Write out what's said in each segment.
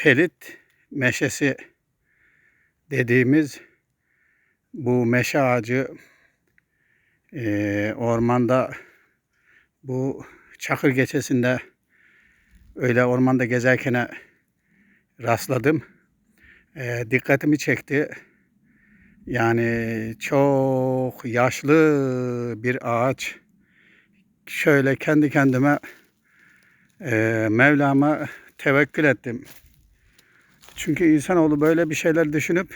pelit meşesi dediğimiz bu meşe ağacı eee, ormanda bu Çakır geçesinde öyle ormanda gezerken rastladım. Eee, dikkatimi çekti. Yani çok yaşlı bir ağaç. Şöyle kendi kendime eee Mevlam'a tevekkül ettim. Çünkü insanoğlu böyle bir şeyler düşünüp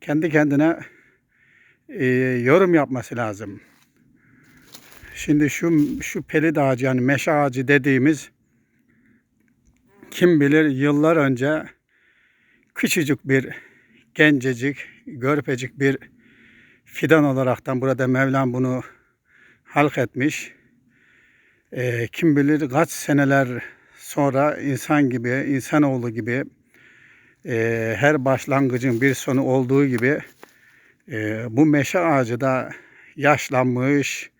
kendi kendine eee, yorum yapması lazım. Şimdi şu şu pelit ağacı yani meşe ağacı dediğimiz kim bilir yıllar önce küçücük bir gencecik, görpecik bir fidan olaraktan burada Mevlam bunu halk etmiş. Eee, kim bilir kaç seneler sonra insan gibi, insanoğlu gibi eee, her başlangıcın bir sonu olduğu gibi eee, bu meşe ağacı da yaşlanmış,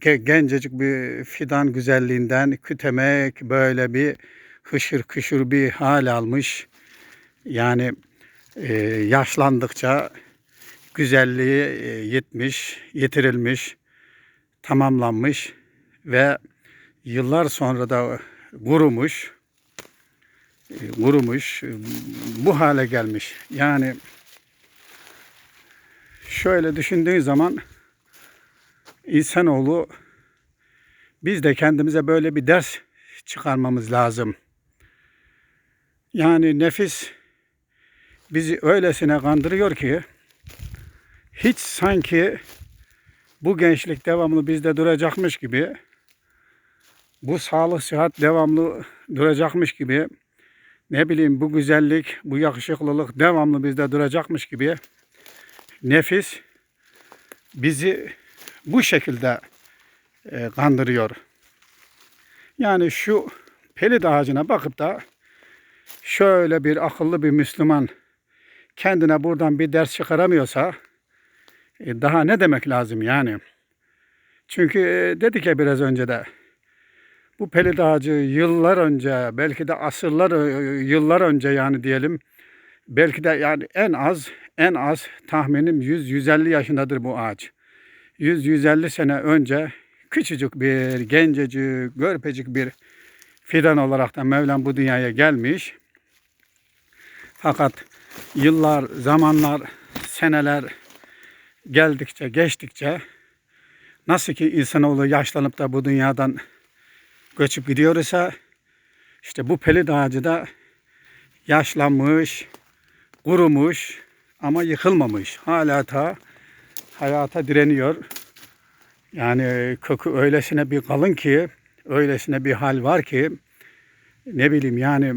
ge- gencecik bir fidan güzelliğinden kütemek böyle bir hışır kışır bir hal almış. Yani eee, yaşlandıkça güzelliği eee, yitmiş, yitirilmiş, tamamlanmış ve yıllar sonra da kurumuş, e, kurumuş, bu hale gelmiş. Yani şöyle düşündüğün zaman insanoğlu biz de kendimize böyle bir ders çıkarmamız lazım. Yani nefis bizi öylesine kandırıyor ki hiç sanki bu gençlik devamlı bizde duracakmış gibi bu sağlık sıhhat devamlı duracakmış gibi ne bileyim bu güzellik, bu yakışıklılık devamlı bizde duracakmış gibi nefis bizi bu şekilde e, kandırıyor. Yani şu pelit ağacına bakıp da şöyle bir akıllı bir Müslüman kendine buradan bir ders çıkaramıyorsa e, daha ne demek lazım yani? Çünkü e, dedik ya biraz önce de bu pelit ağacı yıllar önce belki de asırlar yıllar önce yani diyelim belki de yani en az en az tahminim 100-150 yaşındadır bu ağaç. 100-150 sene önce küçücük bir gencecik, görpecik bir fidan olarak da Mevlam bu dünyaya gelmiş. Fakat yıllar, zamanlar, seneler geldikçe, geçtikçe nasıl ki insanoğlu yaşlanıp da bu dünyadan göçüp gidiyor ise işte bu pelit ağacı da yaşlanmış, kurumuş ama yıkılmamış. Hala ta hayata direniyor. Yani kökü öylesine bir kalın ki, öylesine bir hal var ki ne bileyim yani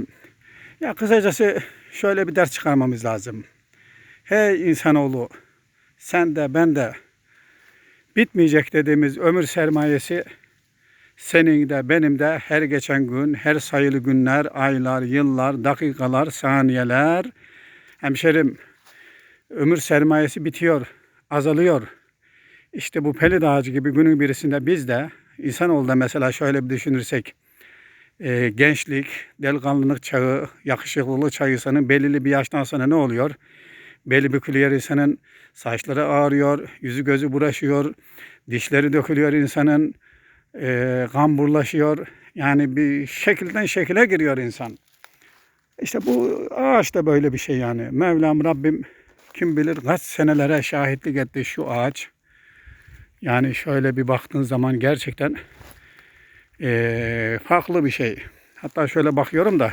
ya kısacası şöyle bir ders çıkarmamız lazım. Hey insanoğlu sen de ben de bitmeyecek dediğimiz ömür sermayesi senin de benim de her geçen gün, her sayılı günler, aylar, yıllar, dakikalar, saniyeler hemşerim ömür sermayesi bitiyor, azalıyor. İşte bu pelit ağacı gibi günün birisinde biz de insanoğlu da mesela şöyle bir düşünürsek e, gençlik, delikanlılık çağı, yakışıklılık çağı insanın belirli bir yaştan sonra ne oluyor? Belli bükülüyor insanın saçları ağrıyor, yüzü gözü bulaşıyor, dişleri dökülüyor insanın, e, kamburlaşıyor. Yani bir şekilden şekile giriyor insan. İşte bu ağaç da böyle bir şey yani. Mevlam Rabbim kim bilir kaç senelere şahitlik etti şu ağaç. Yani şöyle bir baktığın zaman gerçekten eee, farklı bir şey. Hatta şöyle bakıyorum da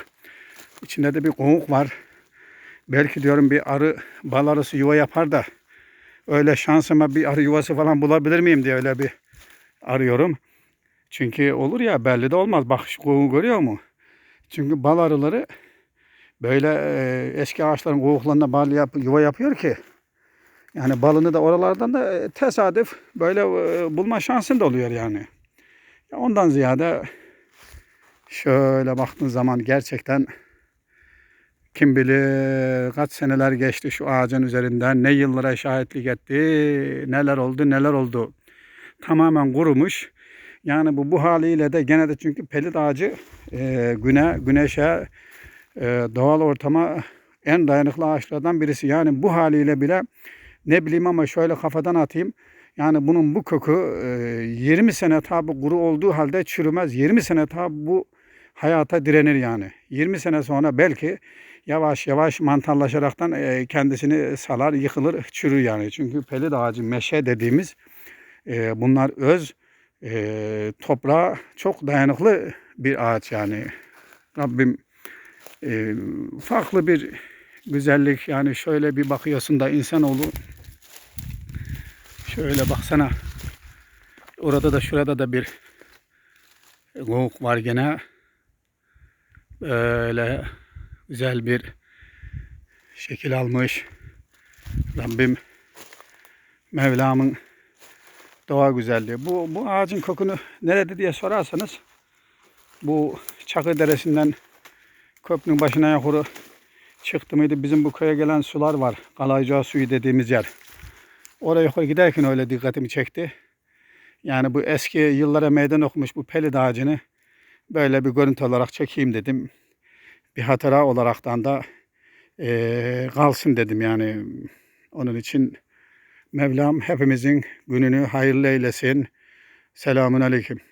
içinde de bir kovuk var. Belki diyorum bir arı bal arısı yuva yapar da öyle şansıma bir arı yuvası falan bulabilir miyim diye öyle bir arıyorum. Çünkü olur ya belli de olmaz. Bak şu kovuğu görüyor mu? Çünkü bal arıları böyle e, eski ağaçların kovuklarında bal yap, yuva yapıyor ki yani balını da oralardan da tesadüf böyle e, bulma şansın da oluyor yani. Ya Ondan ziyade şöyle baktığın zaman gerçekten kim bilir kaç seneler geçti şu ağacın üzerinden ne yıllara şahitlik etti neler oldu neler oldu tamamen kurumuş Yani bu bu haliyle de gene de çünkü pelit ağacı e, güne, güneşe, e, doğal ortama en dayanıklı ağaçlardan birisi. Yani bu haliyle bile ne bileyim ama şöyle kafadan atayım. Yani bunun bu kökü e, 20 sene tabi kuru olduğu halde çürümez. 20 sene tabi bu hayata direnir yani. 20 sene sonra belki yavaş yavaş mantarlaşaraktan e, kendisini salar, yıkılır, çürür yani. Çünkü pelit ağacı, meşe dediğimiz e, bunlar öz e, toprağa çok dayanıklı bir ağaç yani. Rabbim e, farklı bir güzellik yani şöyle bir bakıyorsun da insanoğlu şöyle baksana orada da şurada da bir gok var gene böyle güzel bir şekil almış Rabbim Mevlam'ın doğa güzelliği. Bu, bu ağacın kokunu nerede diye sorarsanız bu Çakı Deresi'nden köprünün başına yukarı çıktı mıydı bizim bu köye gelen sular var. Kalaycağı suyu dediğimiz yer. Oraya yukarı giderken öyle dikkatimi çekti. Yani bu eski yıllara meydan okumuş bu pelid ağacını böyle bir görüntü olarak çekeyim dedim. Bir hatıra olaraktan da eee, kalsın dedim yani. Onun için Mevlam hepimizin gününü hayırlı eylesin. Selamun Aleyküm.